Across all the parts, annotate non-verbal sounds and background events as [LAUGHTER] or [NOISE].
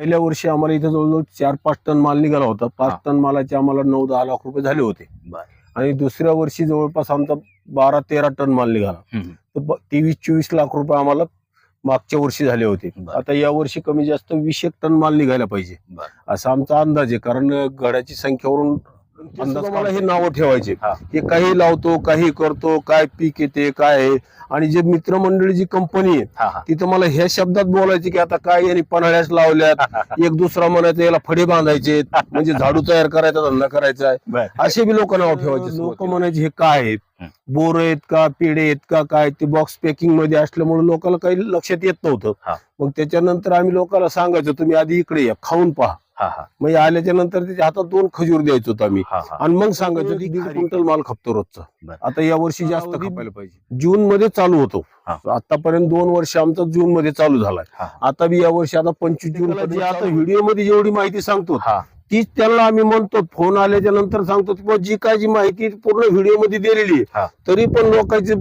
पहिल्या वर्षी आम्हाला इथं जवळजवळ चार पाच टन माल निघाला होता पाच. टन मालाचे आम्हाला नऊ दहा लाख रुपये झाले होते. आणि दुसऱ्या वर्षी जवळपास आमचा बारा तेरा टन माल निघाला. तर ब- तेवीस चोवीस लाख रुपये आम्हाला मागच्या वर्षी झाले होते बर. आता या वर्षी कमी जास्त वीस एक टन माल निघायला पाहिजे बर. असा आमचा अंदाज आहे कारण गड्याची संख्येवरून अंदाज मला हे नावं ठेवायचे. हा. हे काही लावतो काही करतो काय पीक येते काय आहे? आणि जे मित्रमंडळी जी कंपनी आहे तिथं मला ह्या शब्दात बोलायचे की आता काय यांनी पन्हाळ्यास लावल्यात [LAUGHS] एक दुसरा म्हणायचं याला फडे बांधायचे म्हणजे झाडू तयार करायचा धंदा करायचा आहे. असे बी लोक नाव ठेवायचे. लोक म्हणायचे हे काय आहे? बोर आहेत का? पेढे आहेत का? काय ते बॉक्स पॅकिंगमध्ये असल्यामुळे लोकांना काही लक्षात येत नव्हतं. मग त्याच्यानंतर आम्ही लोकांना सांगायचो तुम्ही आधी इकडे या खाऊन पहा. मग आल्याच्यानंतर त्याच्या हातात दोन खजूर द्यायचो होतो आम्ही. आणि मग सांगायचो की दीड क्विंटल माल खपतो रोजचा. आता या वर्षी जास्त खपायला पाहिजे. जून मध्ये चालू होतो. आतापर्यंत दोन वर्ष आमचा जून मध्ये चालू झालाय. आता बी या वर्षी आता पंचवीस जून आता व्हिडिओमध्ये जेवढी माहिती सांगतो हा. तीच त्यांना आम्ही म्हणतो फोन आल्याच्यानंतर सांगतो जी काय जी माहिती पूर्ण व्हिडिओमध्ये दिलेली. आहे तरी पण लोकांचे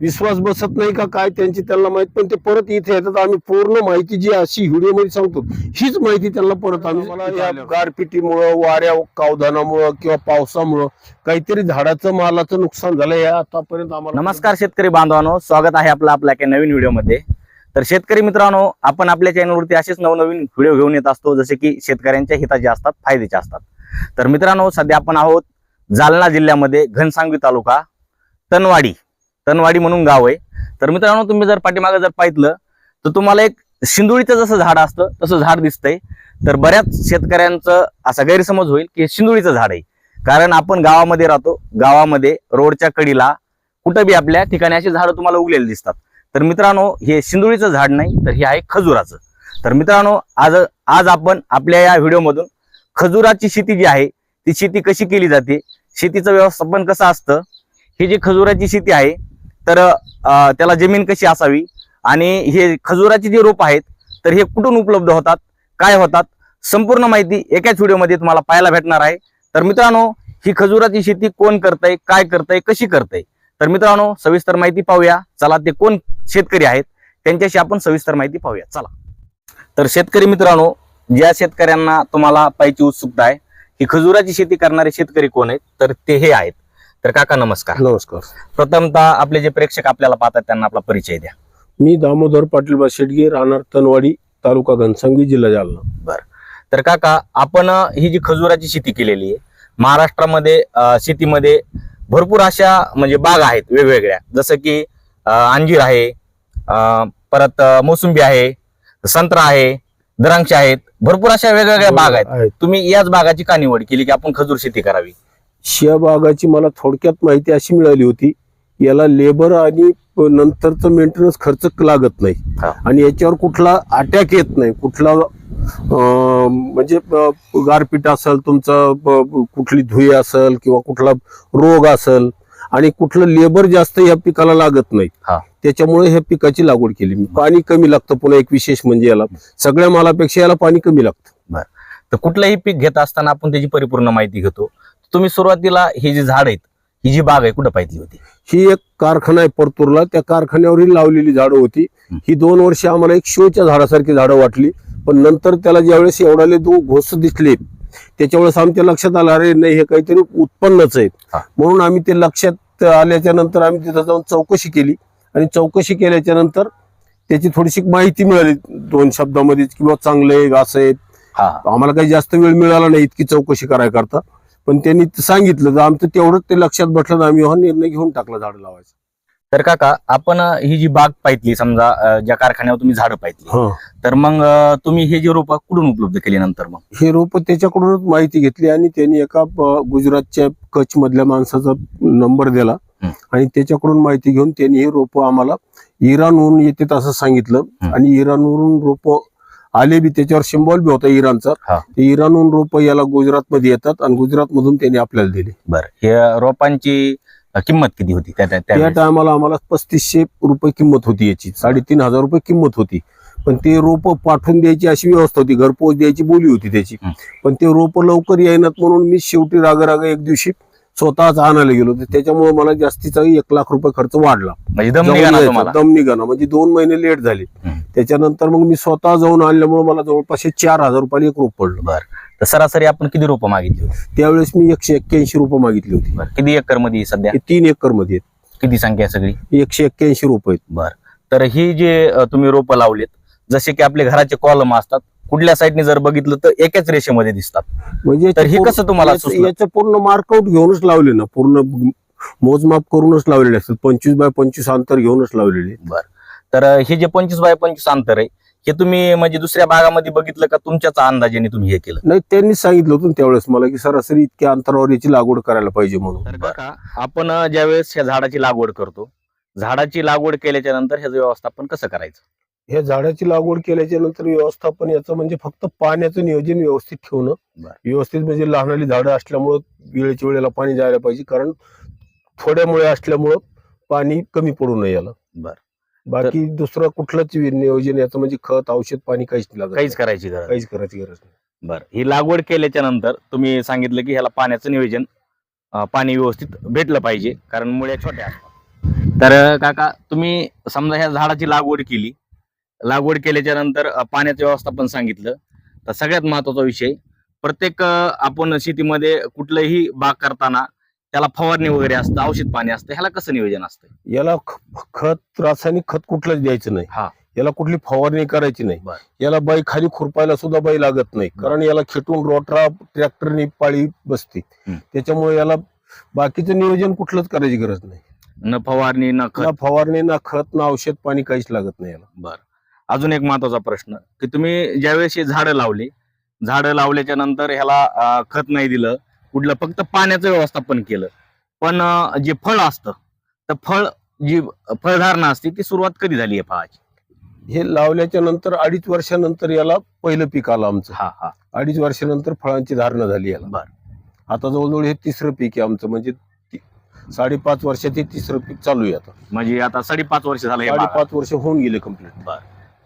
विश्वास बसत नाही का? काय त्यांची त्यांना माहीत पण ते परत इथे येतात. आम्ही पूर्ण माहिती जी अशी व्हिडिओमध्ये सांगतो. हीच माहिती त्यांना परत आम्ही मला या गारपिटीमुळं वाऱ्या कावधानामुळं किंवा पावसामुळं काहीतरी झाडाचं मालाचं नुकसान झालं या आतापर्यंत आम्हाला नमस्कार शेतकरी बांधवांनो. स्वागत आहे आपलं आपल्या एका नवीन व्हिडिओमध्ये. तर शेतकरी मित्रांनो आपण आपल्या चॅनलवरती असेच नवनवीन व्हिडिओ घेऊन येत असतो जसे की शेतकऱ्यांच्या हिताचे असतात फायद्याचे असतात. तर मित्रांनो सध्या आपण आहोत जालना जिल्ह्यामध्ये घनसांगवी तालुका तनवाडी. तनवाडी म्हणून गाव आहे. तर मित्रांनो तुम्ही जर पाठीमागे जर पाहितलं तर तुम्हाला एक शिंदुळीचं जसं झाड असतं तसं झाड दिसतंय. तर बऱ्याच शेतकऱ्यांचं असा गैरसमज होईल की शिंदुळीचं झाड आहे. कारण आपण गावामध्ये राहतो गावामध्ये रोडच्या कडीला कुठं बी आपल्या ठिकाणी अशी झाडं तुम्हाला उगलेली दिसतात. तर मित्रांनो हे शिंदुळीचं झाड नाही तर हे आहे खजुराचं. तर मित्रांनो आज आज आपण आपल्या या व्हिडिओमधून खजुराची शेती जी आहे ती शेती कशी केली जाते शेतीचं व्यवस्थापन कसं असतं ही जी खजुराची शेती आहे तर त्याला जमीन कशी असावी? आणि हे खजुराची जे रोप आहेत तर हे कुठून उपलब्ध होतात? काय होतात? संपूर्ण माहिती एकाच व्हिडिओमध्ये तुम्हाला पाहायला भेटणार आहे. तर मित्रांनो ही खजुराची शेती कोण करतंय काय करतंय कशी करतंय? तर मित्रांनो सविस्तर माहिती पाहूया. चला ते कोण शेतकरी आहेत त्यांच्याशी आपण सविस्तर माहिती पाहूया. चला. तर शेतकरी मित्रांनो ज्या शेतकऱ्यांना तुम्हाला पाहिजे उत्सुकता आहे ही खजुराची शेती करणारे शेतकरी कोण आहेत? तर ते हे आहेत. तर काका नमस्कार. नमस्कार. प्रथमतः आपले जे प्रेक्षक आपल्याला पाहतात त्यांना आपला परिचय द्या. मी दामोदर पाटील बाशेटगे राहणार तनवाडी तालुका घनसांगवी जिल्हा जालना. तर काका आपण ही जी खजुराची शेती केलेली आहे महाराष्ट्रामध्ये शेतीमध्ये भरपूर अशा म्हणजे बाग आहेत वेगवेगळ्या. जसं की अंजीर आहे परत मोसंबी आहे संत्रा आहे द्राक्ष आहेत. भरपूर अशा वेगवेगळ्या बाग आहेत. तुम्ही याच बागाची का निवड केली की आपण खजूर शेती करावी? शिया बागाची मला थोडक्यात माहिती अशी मिळाली होती याला लेबर आणि नंतरचं मेंटेनन्स खर्च लागत नाही. आणि याच्यावर कुठला अटॅक येत नाही. कुठला म्हणजे गारपीट असेल तुमचं कुठली धुई असेल किंवा कुठला रोग असेल आणि कुठलं लेबर जास्त या पिकाला लागत नाही. हा. त्याच्यामुळे ह्या पिकाची लागवड केली. मी पाणी कमी लागतं. पुन्हा एक विशेष म्हणजे याला सगळ्या मालापेक्षा याला पाणी कमी लागतं. तर कुठलंही पीक घेत असताना आपण त्याची परिपूर्ण माहिती घेतो. तुम्ही सुरुवातीला ही जी झाड आहेत ही जी बाग आहे कुठं पाहिजे होती? ही एक कारखाना आहे परतूरला. त्या कारखान्यावरील लावलेली झाडं होती. हं. दोन वर्ष आम्हाला एक शोच्या झाडासारखी झाडं वाटली. पण नंतर त्याला ज्यावेळेस एवढाले दो घोस दिसले त्याच्या वेळेस आमच्या लक्षात आलं अरे नाही हे काहीतरी उत्पन्नच आहे. म्हणून आम्ही ते लक्षात आल्याच्यानंतर आम्ही तिथं जाऊन चौकशी केली. आणि चौकशी केल्याच्यानंतर त्याची थोडीशी माहिती मिळाली दोन शब्दामध्ये किंवा चांगलं आहे असं आहे. हा. आम्हाला काही जास्त वेळ मिळाला नाही इतकी चौकशी करायला करता पण त्यांनी सांगितलं तर आमचं तेवढंच ते लक्षात बसलं आम्ही हा निर्णय घेऊन टाकला झाड लावायचा तर काका आपण ही जी बाग पाहितली समजा ज्या कारखान्यावर तुम्ही झाडं पाहितली तर मग तुम्ही हे जे रोप कुठून उपलब्ध केली नंतर मग हे रोप त्याच्याकडूनच माहिती घेतली आणि त्यांनी एका गुजरातच्या कच्छ मधल्या माणसाचा नंबर दिला. आणि त्याच्याकडून माहिती घेऊन त्यांनी हे रोप आम्हाला इराणहून येतात असं सांगितलं. आणि इराणवरून रोप आले बी त्याच्यावर सिम्बॉल बी होता इराणचा. हा. ते इराणहून रोप याला गुजरात मध्ये येतात आणि गुजरात मधून त्यांनी आपल्याला दिले. बर. हे रोपांची अं, किंमत किती होती? त्या त्या- त्या त्यावेळेस? टायमाला आम्हाला पस्तीसशे रुपये किंमत होती याची. साडेतीन हजार रुपये किंमत होती. पण ते रोप पाठवून द्यायची अशी व्यवस्था होती. घरपोच द्यायची बोली होती त्याची. हं. पण ते रोप लवकर येईनात म्हणून मी शेवटी राग राग एक दिवशी स्वतःच आणायला गेलो तर त्याच्यामुळे मला जास्तीचा एक लाख रुपये खर्च वाढला. म्हणजे दम जाऊन निघा ना यायचा, तुम्हाला? दम निघाना म्हणजे दोन महिने लेट झाले. हम्म. त्याच्यानंतर मग मी स्वतः जाऊन आणल्यामुळे मला जवळपास हे चार हजार रुपयाला एक रोप पडलं. बर. तर सरासरी आपण किती रोपं मागितली होती? त्यावेळेस मी एकशे एक्क्याऐंशी रुपये मागितली होती. बर. किती एकरमध्ये सध्या? हे तीन एकरमध्ये किती संख्या आहे सगळी? आहेत. एकशे एक्क्याऐंशी रुपये आहेत. बर. तर ही जे अ, तुम्ही रोपं लावलेत जसे की आपले घराचे कॉलम असतात कुठल्या साईडने जर बघितलं तर एकाच रेषेमध्ये दिसतात. म्हणजे तर हे कसं तुम्हाला याचं- पूर्ण मार्कआउट घेऊनच लावले ना. पूर्ण मोजमाप करूनच लावलेले असतात. पंचवीस बाय पंचवीस अंतर घेऊनच लावलेले. बर. तर हे जे पंचवीस बाय पंचवीस अंतर आहे हे तुम्ही म्हणजे दुसऱ्या भागामध्ये बघितलं का? तुमच्याच अंदाजाने तुम्ही हे केलं. नाही त्यांनीच सांगितलं होतं त्यावेळेस मला की सरासरी इतक्या अंतरावर याची लागवड करायला पाहिजे म्हणून. आपण ज्यावेळेस ह्या झाडाची लागवड करतो झाडाची लागवड केल्याच्यानंतर ह्याचं व्यवस्थापन कसं करायचं? ह्या झाडाची लागवड केल्याच्यानंतर व्यवस्थापन याचं म्हणजे फक्त पाण्याचं नियोजन व्यवस्थित ठेवणं. व्यवस्थित म्हणजे लहानाली झाडं असल्यामुळं वेळेच्या वेळेला पाणी जायला पाहिजे. कारण थोड्यामुळे असल्यामुळं पाणी कमी पडू नये याला. बरं. बाकी दुसरं कुठलंच नियोजन याचं म्हणजे खत औषध पाणी काहीच नाही लागत. काहीच करायची गरज काहीच करायची गरज नाही. बर. ही लागवड केल्याच्यानंतर तुम्ही सांगितलं की ह्याला पाण्याचं नियोजन पाणी व्यवस्थित भेटलं पाहिजे. कारण मुळे छोट्या तर काका तुम्ही समजा ह्या झाडाची लागवड केली लागवड केल्याच्यानंतर पाण्याचं व्यवस्थापन सांगितलं. तर सगळ्यात महत्त्वाचा विषय प्रत्येक आपण शेतीमध्ये कुठलंही बाग करताना त्याला फवारणी वगैरे असतं औषध पाणी असतं ह्याला कसं नियोजन असतं? याला खत रासायनिक खत कुठलंच द्यायचं नाही. हा. याला कुठली फवारणी करायची नाही. याला बाई खाली खुरपायला सुद्धा बाई लागत नाही. कारण याला खेटून रोटरा ट्रॅक्टरनी पाळी बसते. त्याच्यामुळे याला बाकीचं नियोजन कुठलंच करायची गरज नाही. न फवारणी न खत. ना फवारणी ना खत ना औषध पाणी काहीच लागत नाही याला. बर. अजून एक महत्त्वाचा प्रश्न की तुम्ही ज्यावेळेस हे झाडं लावली झाडं लावल्याच्या नंतर ह्याला खत नाही दिलं कुठलं फक्त पाण्याचं व्यवस्थापन केलं पण जे फळ असतं तर फळ जी फळधारणा असते ती सुरुवात कधी झाली आहे फळाची? हे लावल्याच्या नंतर अडीच वर्षानंतर याला पहिलं पीक आलं आमचं. हा हा. अडीच वर्षानंतर फळांची धारणा झाली याला. बर. आता जवळजवळ हे तिसरं पीक आहे आमचं म्हणजे साडेपाच वर्षात हे तिसरं पीक चालू आहे आता. म्हणजे आता साडेपाच वर्ष झालं. साडेपाच वर्ष होऊन गेले कंप्लीट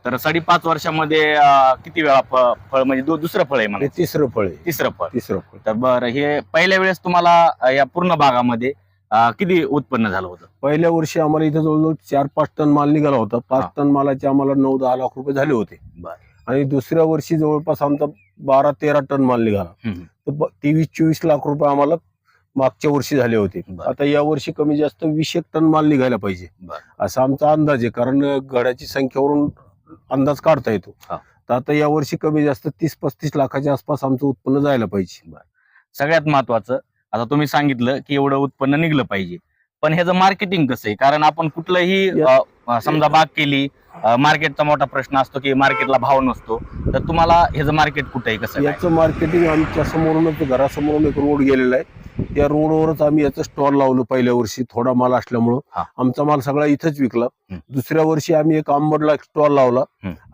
तर साडेपाच वर्षामध्ये अं, किती वेळा फ- फळ म्हणजे दु- दुसरं फळ आहे हे म्हणा तिसरं फळ आहे. तिसरं फळ. तिसरं फळ. तर बरं हे पहिल्या वेळेस तुम्हाला अं, या पूर्ण भागामध्ये अं, किती उत्पन्न झालं होतं? पहिल्या वर्षी आम्हाला इथं जवळजवळ चार पाच टन माल निघाला होता. पाच हा. टन मालाचे आम्हाला नऊ दहा लाख रुपये झाले होते. बर. आणि दुसऱ्या वर्षी जवळपास आमचा बारा तेरा टन माल निघाला. हम्म. तर ब- तेवीस चोवीस लाख रुपये आम्हाला मागच्या वर्षी झाले होते. बर. आता या वर्षी कमी जास्त वीस एक टन माल निघायला पाहिजे. बर. असा आमचा अंदाज आहे. कारण गड्याची संख्येवरून अंदाज काढता येतो. हा. तर आता या वर्षी कमी जास्त तीस पस्तीस लाखाच्या आसपास आमचं उत्पन्न जायला पाहिजे. सगळ्यात महत्वाचं आता तुम्ही सांगितलं की एवढं उत्पन्न निघलं पाहिजे. पण ह्याचं मार्केटिंग कसं आहे? कारण आपण कुठलंही अं, समजा बाग केली मार्केटचा मोठा प्रश्न असतो की मार्केटला भाव नसतो तर तुम्हाला ह्याचं मार्केट कुठं आहे कसं काय? याचं मार्केटिंग आमच्या समोरूनच घरासमोरून एक रोड गेलेला आहे. त्या रोडवरच आम्ही याचं स्टॉल लावलं पहिल्या वर्षी. थोडा माल असल्यामुळं हा. आमचा माल सगळा इथंच विकला. दुसऱ्या वर्षी आम्ही एक आंबडला स्टॉल लावला.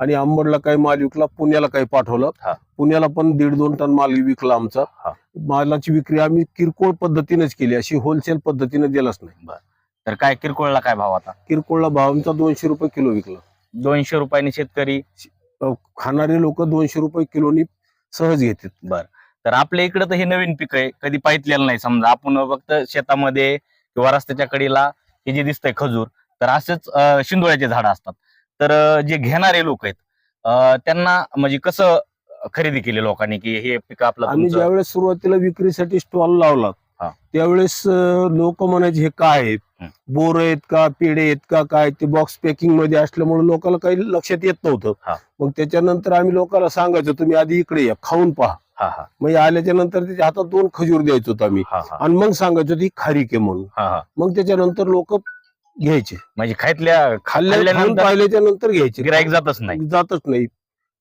आणि आंबडला काही माल विकला पुण्याला काही पाठवलं. हा. पुण्याला पण दीड दोन टन माल विकला आमचा. हा. मालाची विक्री आम्ही किरकोळ पद्धतीनेच केली. अशी होलसेल पद्धतीने दिलाच नाही. तर काय किरकोळला काय भाव आता? किरकोळला भाव आमचा दोनशे रुपये किलो विकला. दोनशे रुपयांनी शेतकरी अं, खाणारे लोक दोनशे रुपये किलोनी सहज घेतात. बर. तर आपल्या इकडे तर हे नवीन पीक आहे. कधी पाहितलेलं नाही. समजा आपण फक्त शेतामध्ये किंवा रस्त्याच्या कडेला हे जे दिसतंय खजूर तर असेच शिंदोळ्याचे झाडं असतात. तर जे घेणारे लोक आहेत त्यांना म्हणजे कसं खरेदी केली लोकांनी की हे पीक आपलं आम्ही ज्यावेळेस सुरुवातीला विक्रीसाठी स्टॉल लावला. त्यावेळेस लोक म्हणायचे हे काय आहे? हं. बोर आहेत का? पेढे आहेत का? काय? ते बॉक्स पॅकिंगमध्ये असल्यामुळे लोकांना काही लक्षात येत. नव्हतं. मग त्याच्यानंतर आम्ही लोकांना सांगायचो तुम्ही आधी इकडे या खाऊन पहा. हा हा. मग आल्याच्यानंतर त्याच्या हातात दोन खजूर द्यायचो होतो आम्ही. हा हा. आणि मग सांगायचो ती खारीक आहे म्हणून. हा हा. मग त्याच्यानंतर लोक घ्यायचे. म्हणजे खायतल्या खाल्ल्या खाऊन खाल्ल्यानंतर पाहिल्याच्या नंतर घ्यायचे. गिराईक जातच नाही. जातच नाही.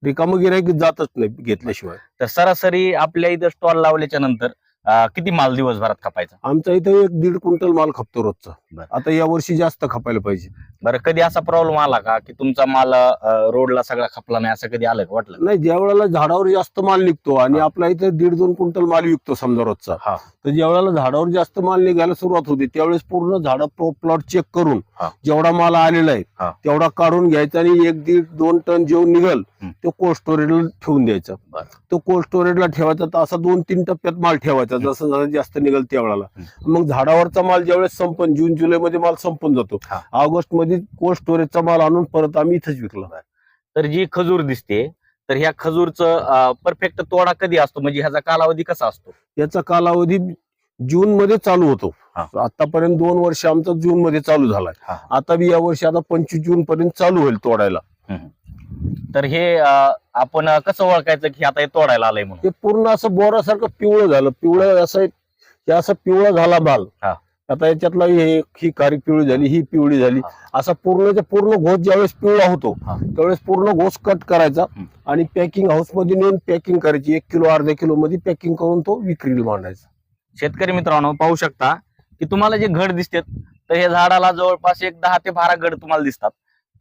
रिकामं गिराईक जातच नाही घेतल्याशिवाय. तर सरासरी आपल्या इथं स्टॉल लावल्याच्या नंतर अं, किती माल दिवसभरात खपायचा आमचा इथं एक दीड क्विंटल माल खपतो रोजचा बरं. आता या वर्षी जास्त खपायला पाहिजे बरं कधी असा प्रॉब्लेम आला का की तुमचा माल अं, रोडला सगळा खपला नाही असं कधी आलं का वाटलं नाही ज्या वेळेला झाडावर जास्त माल निघतो आणि हा. आपला इथे दीड दोन क्विंटल माल विकतो समजा रोजचा हा. तर ज्या वेळेला झाडावर जास्त माल निघायला सुरुवात होते त्यावेळेस पूर्ण झाड प्लॉट चेक करून हा. जेवढा माल आलेला आहे. तेवढा काढून घ्यायचा आणि एक दीड दोन टन जेवण निघल. तो कोल्ड स्टोरेजला ठेवून द्यायचा बरं. तो कोल्ड स्टोरेजला ठेवायचा तर असा दोन तीन टप्प्यात माल ठेवायचा घ्यायचा जसं जसं जास्त निघेल त्यावेळेला. मग झाडावरचा माल ज्यावेळेस संपन जून जुलै मध्ये माल संपून जातो. ऑगस्टमध्ये कोल्ड स्टोरेजचा माल आणून परत आम्ही इथेच विकला. तर जी खजूर दिसते तर ह्या खजूरचं परफेक्ट तोडा कधी असतो? म्हणजे ह्याचा कालावधी कसा असतो? याचा कालावधी जून मध्ये चालू होतो. आतापर्यंत दोन वर्ष आमचा जून मध्ये चालू झालाय. आता बी या वर्षी आता पंचवीस जून पर्यंत चालू होईल तोडायला. तर हे आपण कसं ओळखायचं की आता हे तोडायला आलंय म्हणून? ते पूर्ण असं बोरासारखं पिवळं झालं. पिवळं असं हे असं पिवळं झाला माल हा. आता याच्यातला हे ही कारी पिवळी झाली ही पिवळी झाली. असा पूर्ण पूर्ण घोस ज्यावेळेस पिवळा होतो हा. त्यावेळेस पूर्ण घोस कट करायचा हं. आणि पॅकिंग हाऊसमध्ये नेऊन पॅकिंग करायची. एक किलो अर्धा किलो मध्ये पॅकिंग करून तो विक्रीला मांडायचा. शेतकरी मित्रांनो पाहू शकता की तुम्हाला जे घड दिसतात तर हे झाडाला जवळपास एक दहा ते बारा घड तुम्हाला दिसतात.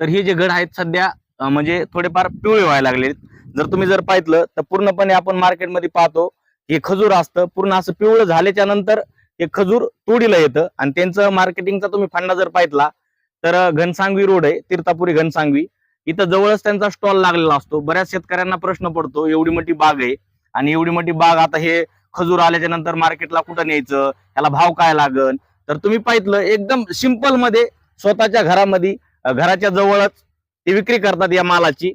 तर हे जे घड आहेत सध्या म्हणजे थोडेफार पिवळे व्हायला लागले जर तुम्ही जर पाहिलं तर पूर्णपणे आपण मार्केटमध्ये पाहतो हे खजूर असतं. पूर्ण असं पिवळं झाल्याच्यानंतर हे खजूर तोडीला येतं. आणि त्यांचं मार्केटिंगचा तुम्ही फंडा जर पाहितला तर घनसांगवी रोड आहे तीर्थापुरी घनसांगवी. इथं जवळच त्यांचा स्टॉल लागलेला असतो. बऱ्याच शेतकऱ्यांना प्रश्न पडतो एवढी मोठी बाग आहे. आणि एवढी मोठी बाग आता हे खजूर आल्याच्यानंतर मार्केटला कुठं न्यायचं? याला भाव काय लागन? तर तुम्ही पाहितलं एकदम सिंपलमध्ये स्वतःच्या घरामध्ये घराच्या जवळच ते विक्री करतात या मालाची.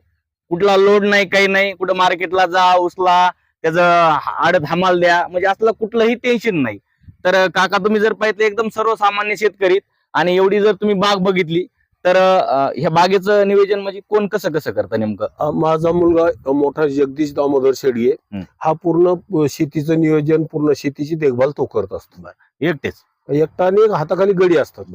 कुठला लोड नाही काही नाही. कुठं मार्केटला जा उचला त्याचं आडत हमाल द्या. म्हणजे असलं कुठलंही टेन्शन नाही. तर काका तुम्ही जर पाहिजे एकदम सर्वसामान्य शेतकरीत आणि एवढी जर तुम्ही बाग बघितली तर ह्या बागेचं नियोजन म्हणजे कोण कसं कसं करतं नेमकं? माझा मुलगा मोठा जगदीश दामोदर शेडगे हं. हा पूर्ण शेतीचं नियोजन पूर्ण शेतीची देखभाल तो करत असतो. एकटेच? एकटा आणि हाताखाली गडी असतात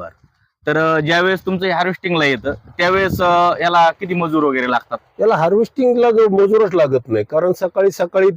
तर ज्यावेळेस तुमचं हार्वेस्टिंगला येतं त्यावेळेस याला किती मजूर वगैरे लागतात? याला हार्वेस्टिंगला मजूरच लागत नाही. कारण सकाळी सकाळी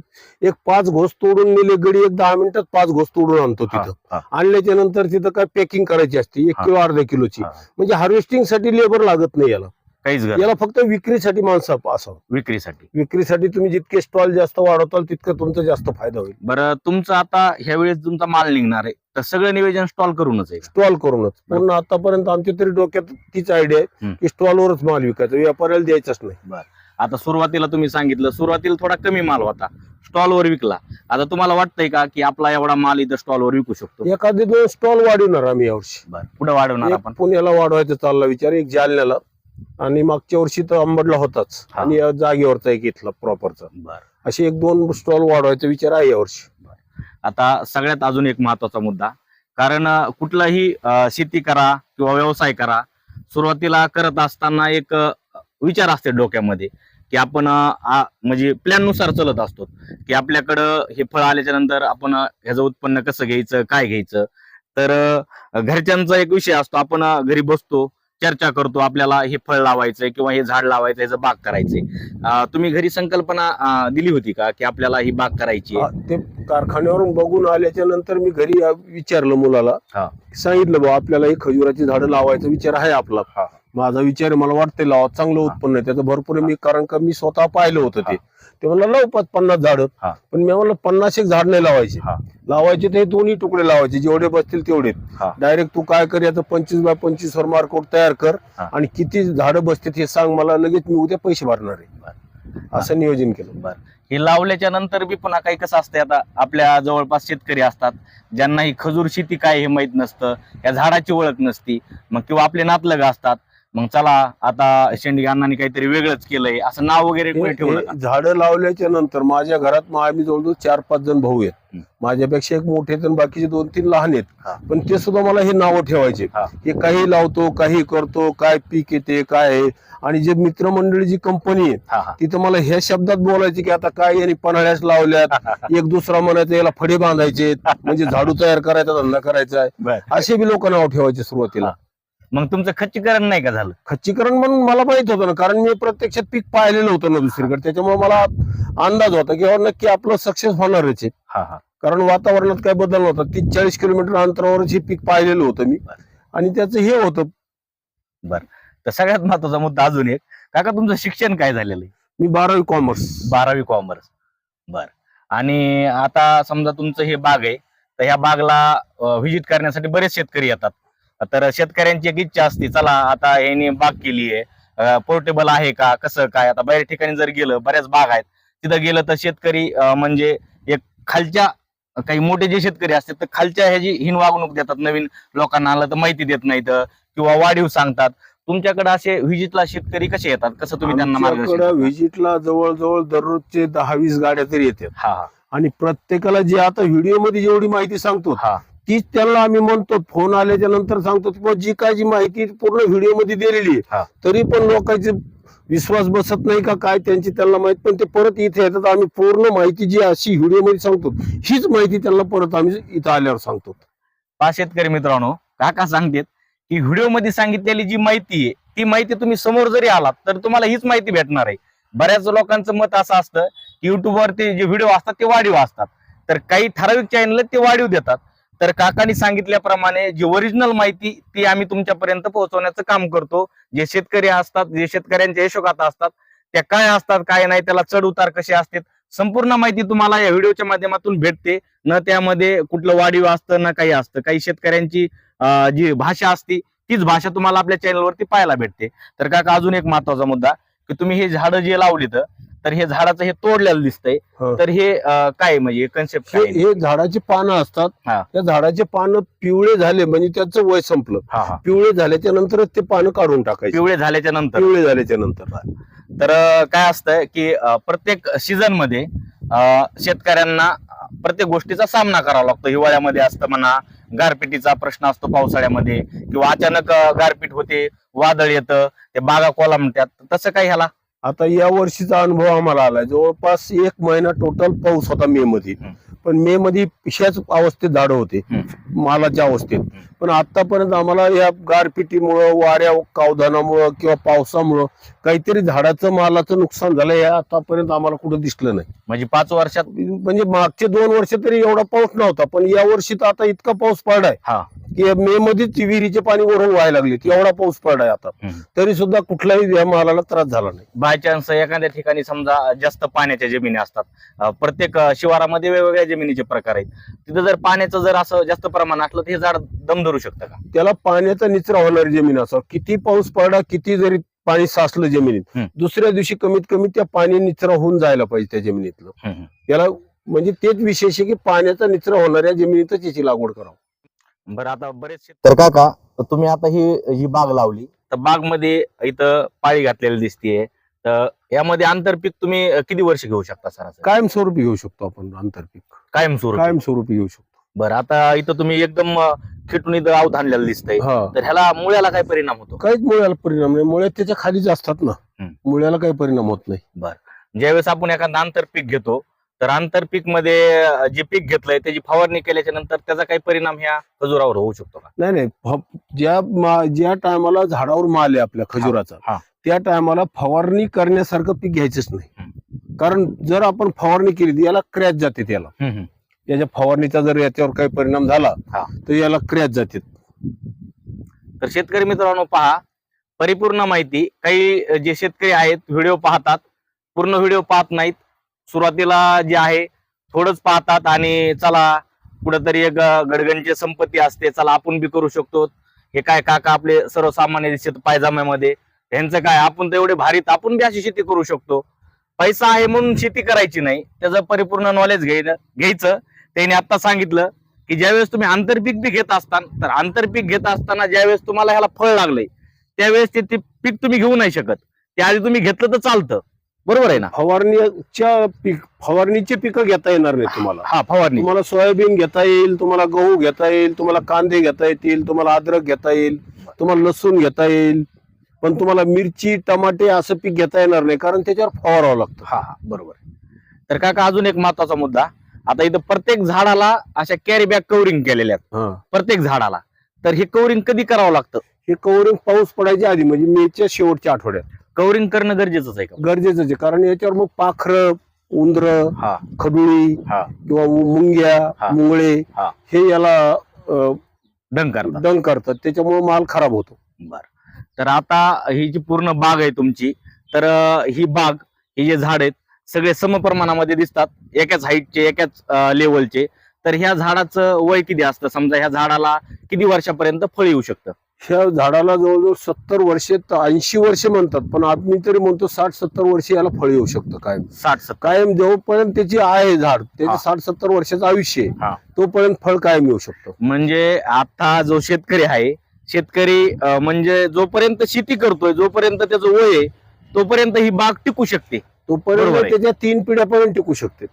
एक पाच घोस तोडून नेले गडी एक दहा मिनिटात पाच घोस तोडून आणतो तिथं. आणल्याच्या नंतर तिथं काय पॅकिंग करायची असते एक. किलो अर्धा किलोची. म्हणजे हार्वेस्टिंगसाठी लेबर लागत नाही याला. काहीच याला फक्त विक्रीसाठी माणसं असावं. विक्रीसाठी. विक्रीसाठी तुम्ही जितके स्टॉल जास्त वाढवताल तितकं तुमचा जास्त फायदा होईल. बरं तुमचं आता ह्या वेळेस तुमचा माल निघणार आहे. तर सगळं नियोजन स्टॉल करूनच आहे स्टॉल करूनच. पूर्ण आतापर्यंत आमच्या तरी डोक्यात तीच आयडिया आहे. की स्टॉलवरच माल विकायचा व्यापाऱ्याला द्यायचाच नाही. आता सुरुवातीला तुम्ही सांगितलं सुरुवातीला थोडा कमी माल होता. स्टॉलवर विकला. आता तुम्हाला वाटतंय का की आपला एवढा माल इथं स्टॉलवर विकू शकतो? एखादे दोन स्टॉल वाढवणार आम्ही यावर्षी पुढे वाढवणार आपण? पुण्याला वाढवायचा चालला विचार एक जालन्याला. आणि मागच्या वर्षी तर अंबडला होताच. आणि जागेवरचा एक इथला प्रॉपरचा असे एक दोन स्टॉल वाढवायचा विचार आहे यावर्षी आता सगळ्यात अजून एक महत्त्वाचा मुद्दा. कारण कुठलाही शेती करा किंवा व्यवसाय करा सुरुवातीला करत असताना एक विचार असते डोक्यामध्ये की आपण म्हणजे प्लॅननुसार चलत असतो. की आपल्याकडं हे फळ आल्याच्यानंतर आपण ह्याचं उत्पन्न कसं घ्यायचं काय घ्यायचं? तर घरच्यांचा एक विषय असतो आपण घरी बसतो चर्चा करतो आपल्याला हे फळ लावायचंय किंवा हे झाड लावायचं ह्याचं बाग करायचंय तुम्ही घरी संकल्पना दिली होती का की आपल्याला ही बाग करायची ते कारखान्यावरून बघून आल्याच्यानंतर मी घरी विचारलं मुलाला. सांगितलं बा आपल्याला ही खजुराची झाडं लावायचा विचार आहे आपला. माझा विचार मला वाटतंय लावा चांगलं. उत्पन्न आहे त्याचं भरपूर. मी कारण का मी स्वतः पाहिलं होतं. ते ते म्हणलं लावू पाच पन्नास झाडं हा. पण मी म्हणलं पन्नास एक झाड नाही लावायचे हा. लावायचे ते दोन्ही तुकडे लावायचे जेवढे बसतील तेवढे हा. डायरेक्ट तू काय कर याचं पंचवीस बाय पंचवीस वर मार्कआउट तयार कर हा. आणि किती झाडं बसतील हे सांग मला लगेच मी उद्या पैसे भरणार आहे असं नियोजन केलं हे लावल्याच्या नंतर बी पुन्हा काही कसं असतंय आता आपल्या जवळपास शेतकरी असतात ज्यांना ही खजूर शेती काय हे माहीत नसतं या झाडाची ओळख नसती मग किंवा आपले नातलग असतात मग चला आता शेंडी अण्णांनी काहीतरी वेगळंच केलंय. असं नाव वगैरे कोणी ठेवलं का? झाडं लावल्याच्या नंतर माझ्या घरात मग आम्ही जवळजवळ चार पाच जण भाऊ आहेत. माझ्यापेक्षा एक मोठे आणि बाकीचे दोन तीन लहान आहेत. पण ते सुद्धा मला हे नावं ठेवायचे. हा. हे काही लावतो काही करतो काय पीक येते काय आहे. आणि जे मित्रमंडळी जी कंपनी आहे हा हा. तिथं मला ह्या शब्दात बोलायचे की आता काय यांनी पन्हाळ्यास लावल्यात एक दुसरा म्हणायचं याला फडे बांधायचे म्हणजे झाडू तयार करायचा धंदा करायचा आहे. बर. असे बी लोक नाव ठेवायचे सुरुवातीला. मग तुमचं खच्चीकरण नाही का झालं? खच्चीकरण म्हणून मला माहीत होतं ना कारण मी प्रत्यक्षात पीक पाहिलेलं होतं ना दुसरीकडे. त्याच्यामुळे मला अंदाज होता की बाबा नक्की आपलं सक्सेस होणारच आहे. हा हा. कारण वातावरणात काय बदल नव्हता. तीस चाळीस किलोमीटर अंतरावरच हे पीक पाहिलेलं होतं मी. आणि त्याचं हे होतं. तर सगळ्यात महत्त्वाचा मुद्दा अजून एक. काका तुमचं शिक्षण काय झालेलं आहे? मी बारावी कॉमर्स बारावी कॉमर्स बर. आणि आता समजा तुमचं हे बाग आहे तर ह्या बागला व्हिजिट करण्यासाठी बरेच शेतकरी येतात. तर शेतकऱ्यांची एक इच्छा असते चला आता यांनी बाग केली आहे. पोर्टेबल आहे का? कसं काय? आता बाहेर ठिकाणी जर गेलं बऱ्याच बाग आहेत. तिथं गेलं तर शेतकरी म्हणजे एक खालच्या काही मोठे जे शेतकरी असतात तर खालच्या ह्याची हीन वागणूक देतात. नवीन लोकांना आलं तर माहिती देत नाहीत किंवा वाढीव सांगतात. तुमच्याकडे असे व्हिजिटला शेतकरी कसे येतात? कसं तुम्ही त्यांना? व्हिजिटला जवळजवळ दररोजचे दहा वीस गाड्या तरी येतात. आणि प्रत्येकाला जे आता व्हिडिओमध्ये जेवढी माहिती सांगतो हा. तीच त्यांना आम्ही म्हणतो फोन आल्याच्यानंतर सांगतो किंवा जी काय जी माहिती पूर्ण व्हिडिओमध्ये दिलेली. आहे. तरी पण लोकांचे विश्वास बसत नाही का काय त्यांची त्यांना माहीत पण ते परत इथे येतात आम्ही पूर्ण माहिती जी अशी व्हिडिओमध्ये सांगतो. हीच माहिती त्यांना परत आम्ही इथं आल्यावर सांगतो. पहा शेतकरी मित्रांनो काका सांगतात की व्हिडिओमध्ये सांगितलेली जी माहिती आहे ती माहिती तुम्ही समोर जरी आलात तर तुम्हाला हीच माहिती भेटणार आहे. बऱ्याच लोकांचं मत असं असतं की युट्यूबवर ते जे व्हिडिओ असतात ते वाढीव असतात. तर काही ठराविक चॅनल ते वाढीव देतात. तर काकांनी सांगितल्याप्रमाणे जी ओरिजिनल माहिती ती आम्ही तुमच्यापर्यंत पोहोचवण्याचं काम करतो. जे शेतकरी असतात जे शेतकऱ्यांच्या यशोगाथा असतात त्या काय असतात काय नाही त्याला चढ उतार कसे असतात संपूर्ण माहिती तुम्हाला या व्हिडिओच्या माध्यमातून भेटते. न त्यामध्ये कुठलं वाढीव असतं ना काही असतं. काही शेतकऱ्यांची जी भाषा असती तीच भाषा तुम्हाला आपल्या चॅनलवरती पाहायला भेटते. तर काका अजून एक महत्त्वाचा मुद्दा की तुम्ही हे झाडं जे लावलीत तर हे झाडाचं हे तोडलेलं दिसतंय. हं. तर हे अं, काय म्हणजे कन्सेप्ट हे काय हे झाडाची पानं असतात. हा. त्या झाडाचे पानं पिवळे झाले म्हणजे त्याचं वय संपलं. पिवळे झाल्याच्या नंतरच ते पानं काढून टाकायचे. पिवळे झाल्याच्यानंतर. पिवळे झाल्याच्यानंतर तर अं, काय असतं की अं, प्रत्येक सीझनमध्ये अं, शेतकऱ्यांना प्रत्येक गोष्टीचा सामना करावा लागतो. हिवाळ्यामध्ये असतं म्हणा गारपिटीचा प्रश्न असतो पावसाळ्यामध्ये किंवा अचानक अं, गारपीट होते वादळ येतं ते बागा कोला म्हणतात. तसं काही ह्याला? आता या वर्षीचा अनुभव आम्हाला आलाय. जवळपास एक महिना टोटल पाऊस होता मे मध्ये. पण मे मध्ये ह्याच अवस्थेत झाडं होते. मालाच्या अवस्थेत. पण आतापर्यंत आम्हाला या गारपिटीमुळं वाऱ्या कावधानामुळं किंवा पावसामुळं काहीतरी झाडाचं मालाचं नुकसान झालं हे आतापर्यंत आम्हाला कुठं दिसलं नाही. म्हणजे पाच वर्षात? म्हणजे मागचे दोन वर्ष तरी एवढा पाऊस नव्हता पण या वर्षी तर आता इतका पाऊस पडलाय हा. की मे मध्येच विहिरीचे पाणी वरून व्हायला लागले एवढा पाऊस पडलाय आता. तरी सुद्धा कुठलाही या मालाला त्रास झाला नाही. बाय चान्स एखाद्या ठिकाणी समजा जास्त पाण्याच्या जमिनी असतात. प्रत्येक शिवारामध्ये वेगवेगळ्या जमिनीचे प्रकार आहेत. तिथं जर पाण्याचं जर असं जास्त प्रमाण असलं तर हे झाड दम धरू शकतं का? त्याला पाण्याचा निचरा होणारी जमीन असावं. किती पाऊस पडला किती जरी पाणी साचलं जमिनीत हं. दुसऱ्या दिवशी कमीत कमी त्या पाणी निचरा होऊन जायला पाहिजे त्या जमिनीतलं. त्याला म्हणजे तेच विशेष आहे की पाण्याचा निचरा होणाऱ्या जमिनीतच याची लागवड करावं. बरं आता बरेच शेत- तर काका तुम्ही आता ही ही बाग लावली. तर बागमध्ये इथं पाळी घातलेली दिसतीये. तर यामध्ये आंतरपीक तुम्ही किती वर्ष घेऊ शकता सरासरी कायमस्वरूपी घेऊ शकतो आपण आंतरपीक. कायम सुरू कायमस्वरूपी घेऊ शकतो. बरं आता इथं तुम्ही एकदम खिटून इथं आवत आणलेलं दिसतंय. हा. तर ह्याला मुळ्याला काय परिणाम होतो? काहीच मुळ्याला परिणाम नाही. मुळे त्याच्या खालीच असतात ना. मुळ्याला काही परिणाम होत नाही. ज्यावेळेस आपण एखादं आंतरपीक घेतो तर आंतरपीकमध्ये जे पीक घेतलंय त्याची फवारणी केल्याच्यानंतर त्याचा काही परिणाम ह्या खजुरावर होऊ शकतो का? नाही नाही. फ- ज्या मा- ज्या टायमाला झाडावर माल आहे आपल्या खजुराचा हा. त्या टायमाला फवारणी करण्यासारखं पीक घ्यायचंच नाही. कारण जर आपण फवारणी केली तर याला क्रॅच जाते त्याला. याच्या फवारणीचा जर याच्यावर काही परिणाम झाला हा. तर याला क्रॅच जाते. तर शेतकरी मित्रांनो पहा परिपूर्ण माहिती. काही जे शेतकरी आहेत व्हिडिओ पाहतात पूर्ण व्हिडिओ पाहत नाहीत. सुरुवातीला जे आहे थोडंच पाहतात आणि चला कुठंतरी एक गडगणची संपत्ती असते चला आपण बी करू शकतो. हे काय काका आपले सर्वसामान्य दिसत पायजाम्यामध्ये. त्यांचं काय आपण तर एवढे भारीत आपण बी अशी शेती करू शकतो. पैसा आहे म्हणून शेती करायची नाही त्याचं परिपूर्ण नॉलेज घ्यायचं घ्यायचं. त्यांनी आता सांगितलं की ज्यावेळेस तुम्ही आंतरपीक बी घेत असताना तर आंतरपीक घेत असताना ज्यावेळेस तुम्हाला ह्याला फळ लागलंय त्यावेळेस ते ते पीक तुम्ही घेऊ नाही शकत. त्याआधी तुम्ही घेतलं तर चालतं. बरोबर आहे ना? फवारणीच्या पीक फवारणीचे पिकं घेता येणार नाही तुम्हाला. हा फवारणी. तुम्हाला सोयाबीन घेता येईल तुम्हाला गहू घेता येईल तुम्हाला कांदे घेता येतील तुम्हाला अद्रक घेता येईल तुम्हाला लसूण घेता येईल पण तुम्हाला मिरची टमाटे असं पीक घेता येणार नाही कारण त्याच्यावर फवारावं लागतं. हा हा बरोबर तर काका अजून एक महत्त्वाचा मुद्दा. आता इथं प्रत्येक झाडाला अशा कॅरी बॅग कव्हरिंग केलेल्या आहेत. प्रत्येक झाडाला. तर हे कव्हरिंग कधी करावं लागतं? हे कवरिंग पाऊस पडायच्या आधी म्हणजे मेच्या शेवटच्या आठवड्यात. कव्हरिंग करणं गरजेचंच आहे का? गरजेचं आहे. कारण याच्यावर मग पाखरं उंदर हा. खडुळी हा. किंवा मुंग्या हा. मुंगळे हा. हे याला अं, डंग करतात. डंग करतात. त्याच्यामुळे माल खराब होतो. बर. तर आता ही जी पूर्ण बाग आहे तुमची तर अं, ही बाग ही जे झाड आहेत सगळे समप्रमाणामध्ये दिसतात. एकाच हाईटचे एकाच लेवलचे तर ह्या झाडाचं वय किती असतं? समजा ह्या झाडाला किती वर्षापर्यंत फळ येऊ शकतं? ह्या झाडाला जवळजवळ सत्तर वर्षे ऐंशी वर्ष म्हणतात पण आम्ही तरी म्हणतो साठ सत्तर वर्ष याला फळ येऊ शकतं कायम साठ कायम जोपर्यंत त्याची आहे झाड. त्याचे साठ सत्तर वर्षाचं आयुष्य हा. आहे तोपर्यंत फळ कायम येऊ शकतं म्हणजे आता जो शेतकरी आहे शेतकरी म्हणजे जोपर्यंत शेती करतोय जोपर्यंत त्याचं वय आहे तोपर्यंत ही बाग टिकू शकते तोपर्यंत. त्याच्या तीन पिढ्यापर्यंत टिकू शकते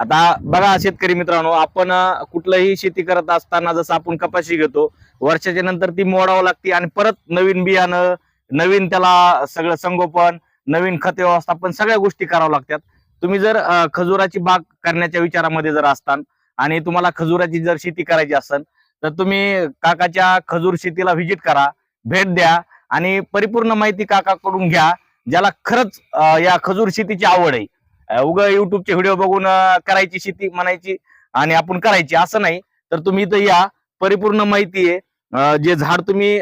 आता बघा शेतकरी मित्रांनो आपण कुठलंही शेती करत असताना जसं आपण कपाशी घेतो वर्षाच्या नंतर ती मोडावं लागते आणि परत नवीन बियाणं नवीन त्याला सगळं संगोपन नवीन खत व्यवस्थापन सगळ्या गोष्टी कराव्या लागतात. तुम्ही जर खजुराची बाग करण्याच्या विचारामध्ये जर असताल आणि तुम्हाला खजुराची जर शेती करायची असेल तर तुम्ही काकाच्या खजूर शेतीला व्हिजिट करा भेट द्या आणि परिपूर्ण माहिती काकाकडून घ्या ज्याला खरंच या खजूर शेतीची आवड आहे. उग युट्यूबचे व्हिडिओ बघून करायची शेती म्हणायची आणि आपण करायची असं नाही तर तुम्ही इथं या परिपूर्ण माहिती आहे. जे झाड तुम्ही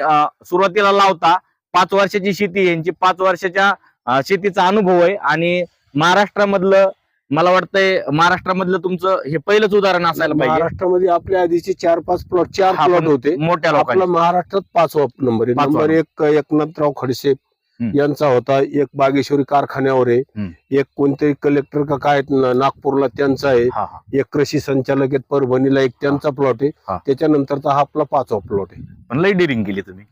सुरुवातीला लावता पाच वर्षाची शेती आहे. यांची पाच वर्षाच्या शेतीचा अनुभव आहे. आणि महाराष्ट्रामधलं मला वाटतंय महाराष्ट्रामधलं तुमचं हे पहिलंच उदाहरण असायला पाहिजे. महाराष्ट्रामध्ये आपल्या आधीचे चार पाच प्लॉट चार प्लॉट होते. मोठ्या लोकांनी महाराष्ट्रात पाचवा नंबर नंबर एक एकनाथराव खडसे. यांचा होता. एक बागेश्वरी कारखान्यावर आहे. एक कोणतरी कलेक्टर का काय नागपूरला त्यांचा आहे. एक कृषी संचालक आहेत. परभणीला एक त्यांचा प्लॉट. आहे. त्याच्यानंतरचा हा आपला पाचवा प्लॉट आहे. पण लई डिरिंग केली तुम्ही.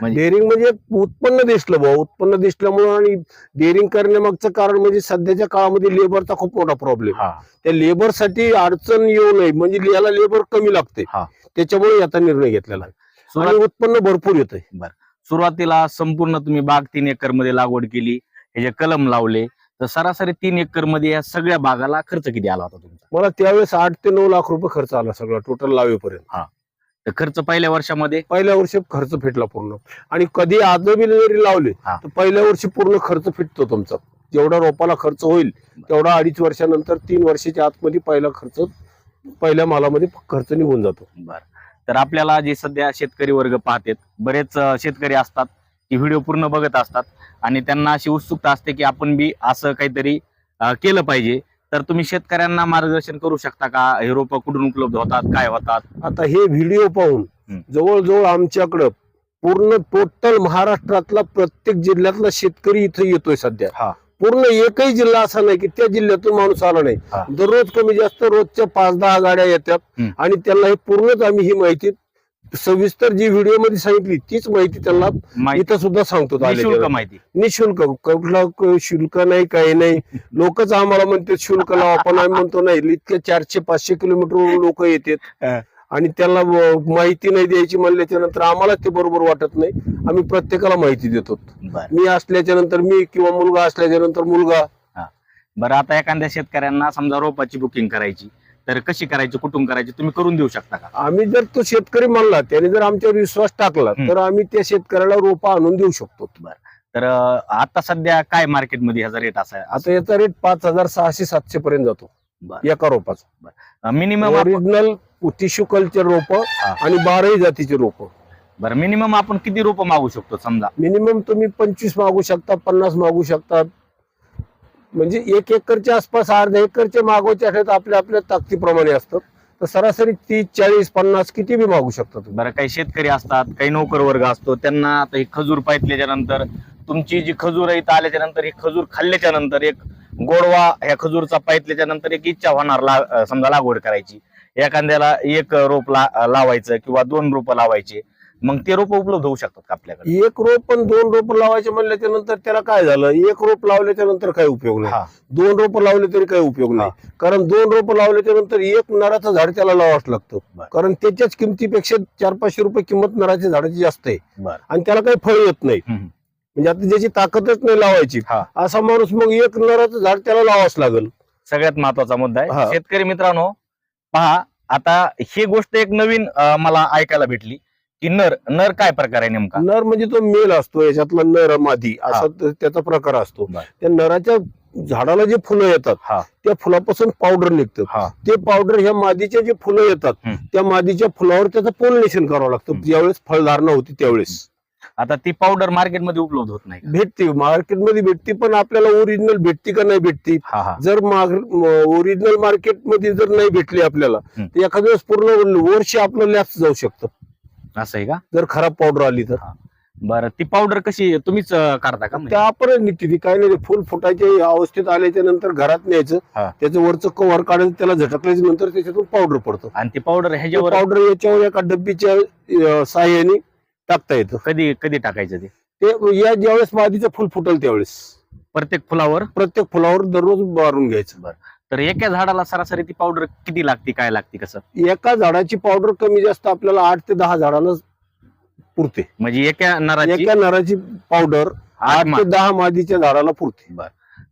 म्हणजे- डेअरिंग म्हणजे उत्पन्न दिसलं भाऊ. उत्पन्न दिसल्यामुळं आणि डेअरिंग करण्यामागचं कारण म्हणजे सध्याच्या काळामध्ये लेबरचा खूप मोठा प्रॉब्लेम त्या लेबरसाठी अडचण येऊ नये. म्हणजे याला लेबर कमी लागते. त्याच्यामुळे याचा निर्णय घेतलेला आहे. आणि उत्पन्न भरपूर येतंय. सुरुवातीला संपूर्ण तुम्ही बाग तीन एकरमध्ये लागवड केली हे जे कलम लावले तर सरासरी तीन एकरमध्ये या सगळ्या बागाला खर्च किती आला होता तुमचा? मला त्यावेळेस आठ ते नऊ लाख रुपये खर्च आला सगळा टोटल लावेपर्यंत. तर खर्च पहिल्या वर्षामध्ये? पहिल्या वर्षी खर्च फिटला पूर्ण. आणि कधी आजबी जरी लावले हा. तर पहिल्या वर्षी पूर्ण खर्च फिटतो तुमचा. जेवढा रोपाला खर्च होईल तेवढा अडीच वर्षानंतर तीन वर्षाच्या आतमध्ये पहिला खर्च पहिल्या मालामध्ये खर्च निघून जातो. बर. तर आपल्याला जे सध्या शेतकरी वर्ग पाहतात बरेच शेतकरी असतात की व्हिडिओ पूर्ण बघत असतात आणि त्यांना अशी उत्सुकता असते की आपण बी असं काहीतरी केलं पाहिजे. तर तुम्ही शेतकऱ्यांना मार्गदर्शन करू शकता का? हे रोपं कुठून उपलब्ध होतात? काय होतात? आता हे व्हिडिओ पाहून. जवळजवळ आमच्याकडं पूर्ण टोटल महाराष्ट्रातला प्रत्येक जिल्ह्यातला शेतकरी इथं येतोय सध्या. हा. पूर्ण एकही जिल्हा असा नाही की त्या जिल्ह्यातून माणूस आला. नाही दररोज कमी जास्त रोजच्या पाच दहा गाड्या येतात. आणि त्यांना हे पूर्णच आम्ही ही माहिती सविस्तर जी व्हिडिओमध्ये सांगितली तीच माहिती त्यांना इथं सुद्धा सांगतो निशुल्क आलेल्या. माहिती निशुल्क कुठला शुल्क नाही काही नाही लोकच आम्हाला म्हणते शुल्क लावा पण आम्ही म्हणतो नाही इतके चारशे पाचशे किलोमीटर लोक. येतात आणि त्याला माहिती नाही द्यायची म्हणल्याच्या नंतर आम्हाला ते बरोबर वाटत नाही. आम्ही प्रत्येकाला माहिती देतो. बर. मी असल्याच्या नंतर मी किंवा मुलगा असल्याच्या नंतर मुलगा. बरं आता एखाद्या शेतकऱ्यांना समजा रोपाची बुकिंग करायची तर कशी करायची कुठून करायची तुम्ही करून देऊ शकता का? आम्ही जर तो शेतकरी म्हणला त्याने जर आमच्यावर विश्वास टाकला हम्म. तर आम्ही त्या शेतकऱ्याला रोपा आणून देऊ शकतो. तर अं, आता सध्या काय मार्केटमध्ये ह्याचा रेट असा आता याचा रेट पाच हजार सहाशे सातशे पर्यंत जातो. एका रोपाचा. मिनिमम ओरिजिनल टिश्यू कल्चर रोप. आणि बाराही जातीचे रोप. बरं मिनिमम आपण किती रोपं मागू शकतो समजा? मिनिमम तुम्ही पंचवीस मागू शकता पन्नास मागू शकता. म्हणजे एक एकरच्या आसपास अर्धा एकरचे मागवायचे असतात आपल्या आपल्या ताकदीप्रमाणे असतं. तर सरासरी तीस चाळीस पन्नास किती बी मागू शकता तुम्ही. बरं काही शेतकरी असतात काही नोकर वर्ग असतो त्यांना आता ही खजूर पाहिल्याच्या नंतर तुमची जी खजूर आहे आल्याच्यानंतर ही खजूर खाल्ल्याच्या नंतर एक गोडवा ह्या खजूरचा पाहिल्याच्या नंतर एक इच्छा होणार ला समजा लागवड करायची. एखाद्याला एक रोप ला लावायचं किंवा दोन रोपं लावायचे मग ते रोप उपलब्ध होऊ शकतात का आपल्याकडे एक रोप पण दोन रोप लावायचे म्हणल्याच्या नंतर त्याला काय झालं एक रोप लावल्याच्या नंतर काही उपयोग नाही. दोन रोप लावले तरी काही उपयोग नाही कारण दोन रोप लावल्याच्या नंतर एक नराचं झाड त्याला लावावंच लागतं. कारण त्याच्याच किमतीपेक्षा चार पाचशे रुपये किंमत नराच्या झाडाची जास्त आहे. आणि त्याला काही फळ येत नाही. म्हणजे आता ज्याची ताकदच नाही लावायची हा. असा माणूस मग एक नराचं झाड त्याला लावावंच लागेल सगळ्यात महत्त्वाचा मुद्दा आहे. शेतकरी मित्रांनो पहा आता ही गोष्ट एक नवीन मला ऐकायला भेटली की नर नर काय प्रकार आहे नेमका? नर म्हणजे तो मेल असतो याच्यातला नर मादी असा त्याचा प्रकार असतो. त्या नराच्या झाडाला जे फुलं येतात हा. त्या फुलापासून पावडर निघतं. हा. ते पावडर ह्या मादीचे जे फुलं येतात. त्या मादीच्या फुलावर त्याचं पोलिनेशन करावं लागतं. ज्यावेळेस फळधारणा होती त्यावेळेस. आता ती पावडर मार्केटमध्ये उपलब्ध होत नाही? भेटते मार्केटमध्ये भेटते पण आपल्याला ओरिजिनल भेटते का नाही भेटते हा हा जर ओरिजिनल मार्केटमध्ये जर नाही भेटली आपल्याला. तर एखाद्या वेळेस पूर्ण वर्ष आपलं लॅप्स जाऊ शकतं असं आहे का जर खराब पावडर आली तर बरं ती पावडर कशी तुम्हीच काढता का? त्या आपण निघते ती काय नाही फुल फुटायच्या अवस्थेत आल्याच्यानंतर घरात न्यायचं. त्याचं वरचं कव्हर काढायचं त्याला झटकल्याच्या नंतर त्याच्यातून पावडर पडतं आणि ती पावडर ह्याच्यावर पावडर याच्यावर एका डब्बीच्या साह्याने टाकता येतं. कधी कधी टाकायचं ते? ते या ज्यावेळेस मादीचं फुल फुटल त्यावेळेस. प्रत्येक फुलावर? प्रत्येक फुलावर दररोज मारून घ्यायचं. तर एका झाडाला सरासरी ती पावडर किती लागते काय लागते कसं? एका झाडाची पावडर कमी जास्त आपल्याला आठ ते दहा झाडाला पुरते. म्हणजे एका नराची? एका नराची पावडर आठ ते दहा मादीच्या झाडाला पुरते.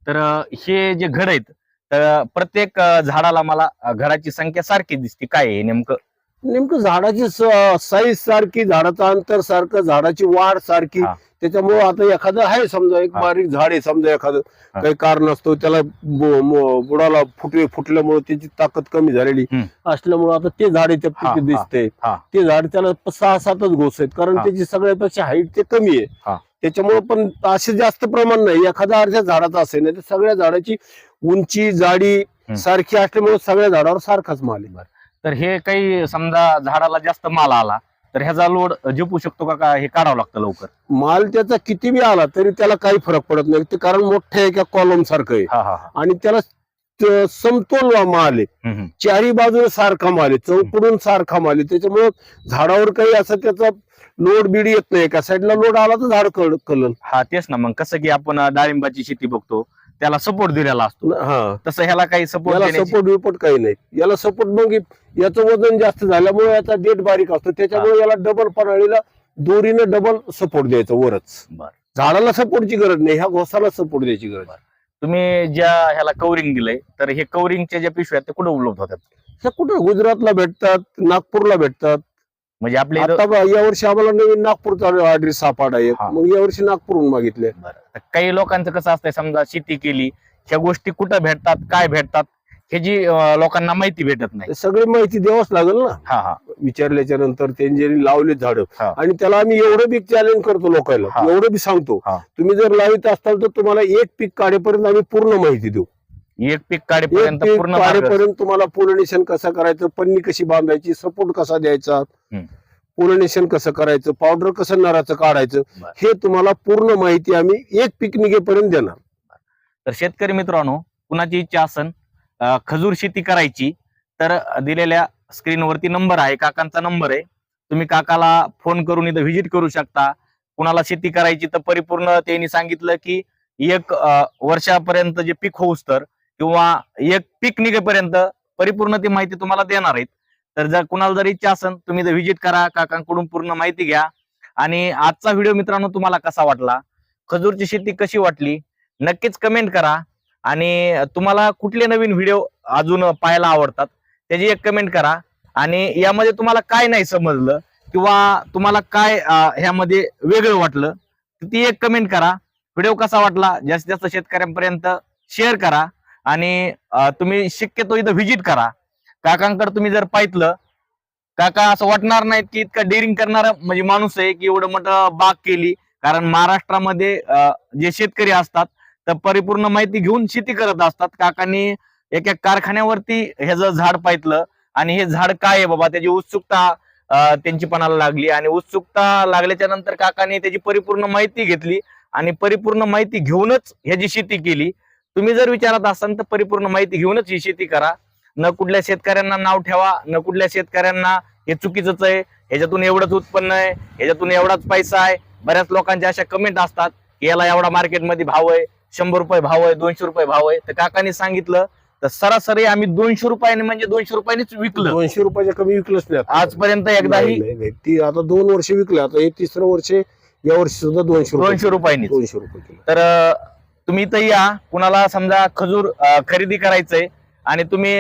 तर अं, हे जे घड आहेत तर प्रत्येक झाडाला मला अं, घडाची संख्या सारखी दिसते. काय आहे नेमकं? नेमकं झाडाची साईज सारखी झाडाचं अंतर सारखं झाडाची वाढ सारखी. त्याच्यामुळे आता एखादं आहे समजा एक. बारीक झाड आहे समजा एखादं. काही कारण असतो त्याला बुडाला फुटवे फुटल्यामुळे त्याची ताकद कमी झालेली. असल्यामुळे आता ते झाड आहे त्या पिकी हा, दिसते. ते झाड त्याला सहा सातच घोस आहेत कारण. त्याची सगळ्यापेक्षा हाईट ते कमी. आहे त्याच्यामुळे पण असे जास्त प्रमाण नाही एखाद्या अर्ध्या झाडाचं असेल नाही तर सगळ्या झाडाची उंची जाडी सारखी असल्यामुळे सगळ्या झाडावर सारखाच माल आहे तर हे काही समजा झाडाला जास्त माल आला तर ह्याचा लोड झेपू शकतो का? का हे काढावं लागतं लवकर? माल त्याचा किती बी आला तरी त्याला काही फरक पडत नाही. ते कारण मोठ्या एका कॉलम सारखं आहे. हा हा हा. आणि त्याला समतोल माल आहे. हम्म, हम्म. चारी बाजूने सारखा माल आहे. चौकडून सारखा माल आहे. त्याच्यामुळे झाडावर काही असं त्याचा लोड बीड येत नाही. एका साईडला लोड आला तर झाड कळ कलल हा तेच ना. मग कसं की आपण डाळिंबाची शेती बघतो. त्याला सपोर्ट दिलेला असतो. हा. तसं ह्याला काही सपोर्ट याला सपोर्ट बिपोर्ट काही नाही. याला सपोर्ट मग याचं वजन जास्त झाल्यामुळे याचा डेट बारीक असतो. त्याच्यामुळे याला डबल पराळीला दोरीनं डबल सपोर्ट द्यायचा वरच. बरं. झाडाला सपोर्टची गरज नाही ह्या घोसाला सपोर्ट द्यायची गरज. आहे. तुम्ही ज्या ह्याला कवरिंग दिलंय तर हे कवरिंगच्या ज्या पिशव्या आहेत, ते कुठे उपलब्ध होतात? कुठं? गुजरातला भेटतात नागपूरला भेटतात. म्हणजे आपल्या इथं- आता बा- यावर्षी आम्हाला नवीन नागपूरचा ऑर्डर सापडा हा. मग यावर्षी नागपूरहून मागितले बरं. तर काही लोकांचं कसं असतंय समजा शेती केली ह्या गोष्टी कुठं भेटतात काय भेटतात ह्याची अं, लोकांना माहिती भेटत नाही सगळी माहिती द्यावंच लागेल ना हा हा विचारल्याच्या नंतर त्यांनी लावले झाड हा. आणि त्याला आम्ही एवढं बी चॅलेंज करतो लोकांना हा. एवढं बी सांगतो हा. तुम्ही जर लावित असाल तर तुम्हाला एक पीक काढेपर्यंत आम्ही पूर्ण माहिती देऊ एक पीक काढेपर्यंत पूर्ण मार्ग- काढेपर्यंत तुम्हाला पोलिनेशन कसं करायचं? पन्नी कशी बांधायची? सपोर्ट कसा द्यायचा? हम्म. पोलिनेशन कसं करायचं? पावडर कसं नराचं काढायचं? बरं. हे तुम्हाला पूर्ण माहिती आम्ही एक पीक निघेपर्यंत देणार. तर शेतकरी मित्रांनो कुणाची इच्छा असन अं, खजूर शेती करायची तर दिलेल्या स्क्रीनवरती नंबर आहे काकांचा नंबर आहे. तुम्ही काकाला फोन करून इथं व्हिजिट करू शकता. कुणाला शेती करायची तर परिपूर्ण त्यांनी सांगितलं की एक अं, वर्षापर्यंत जे पीक होऊस तर किंवा एक पीक निघेपर्यंत परिपूर्ण ती माहिती तुम्हाला देणार आहेत. तर जर कुणाला जर इच्छा असेल तुम्ही तर व्हिजिट करा काकांकडून पूर्ण माहिती घ्या. आणि आजचा व्हिडिओ मित्रांनो तुम्हाला कसा वाटला? खजूरची शेती कशी वाटली? नक्कीच कमेंट करा. आणि तुम्हाला कुठले नवीन व्हिडिओ अजून पाहायला आवडतात त्याची एक कमेंट करा. आणि यामध्ये तुम्हाला काय नाही समजलं किंवा तुम्हाला काय ह्यामध्ये वेगळं वाटलं ती एक कमेंट करा. व्हिडिओ कसा वाटला? जास्तीत जास्त शेतकऱ्यांपर्यंत शेअर करा. आणि तुम्ही शक्यतो इथं व्हिजिट करा. काकांकडे तुम्ही जर पाहितलं काका असं वाटणार नाहीत की इतकं डेअरिंग करणारा म्हणजे माणूस आहे की एवढं मोठं बाग केली. कारण महाराष्ट्रामध्ये जे शेतकरी असतात तर परिपूर्ण माहिती घेऊन शेती करत असतात. काकांनी एका कारखान्यावरती ह्याचं झाड पाहितलं आणि हे झाड काय आहे बाबा? त्याची उत्सुकता त्यांची पणाला लागली आणि उत्सुकता लागल्याच्या नंतर काकांनी त्याची परिपूर्ण माहिती घेतली आणि परिपूर्ण माहिती घेऊनच ह्याची शेती केली. तुम्ही जर विचारत असाल तर परिपूर्ण माहिती घेऊनच ही शेती करा. न कुठल्या शेतकऱ्यांना नाव ठेवा न कुठल्या शेतकऱ्यांना हे चुकीचंच आहे. ह्याच्यातून एवढंच उत्पन्न आहे ह्याच्यातून एवढाच पैसा आहे. बऱ्याच लोकांच्या अशा कमेंट असतात की याला एवढा मार्केटमध्ये भाव आहे शंभर रुपये भाव आहे दोनशे रुपये भाव आहे. तर काकांनी सांगितलं तर सरासरी आम्ही दोनशे रुपयाने म्हणजे दोनशे रुपयानेच विकलं. दोनशे रुपयाच्या कमी विकलंच नाही. आजपर्यंत एकदाही नाही. ती आता दोन वर्ष विकले आता हे तिसरं वर्ष या वर्षी सुद्धा दोनशे दोनशे रुपयांनी दोनशे रुपये तर तुम्ही इथं या. कुणाला समजा खजूर खरेदी करायचंय आणि तुम्ही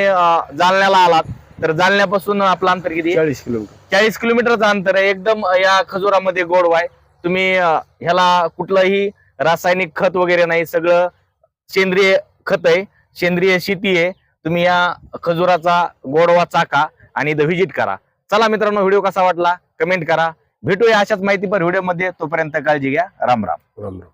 जालन्याला आलात तर जालन्यापासून आपलं अंतर किती? चाळीस किलोमीटर. चाळीस किलोमीटरचं अंतर आहे. एकदम या खजुरामध्ये गोडवा आहे तुम्ही ह्याला कुठलंही रासायनिक खत वगैरे नाही. सगळं सेंद्रिय खत आहे. सेंद्रिय शेती आहे. तुम्ही या खजुराचा गोडवा चाका आणि इथं व्हिजिट करा. चला मित्रांनो व्हिडिओ कसा वाटला? कमेंट करा. भेटूया अशाच माहितीपर व्हिडिओमध्ये तोपर्यंत काळजी घ्या. राम राम. राम राम.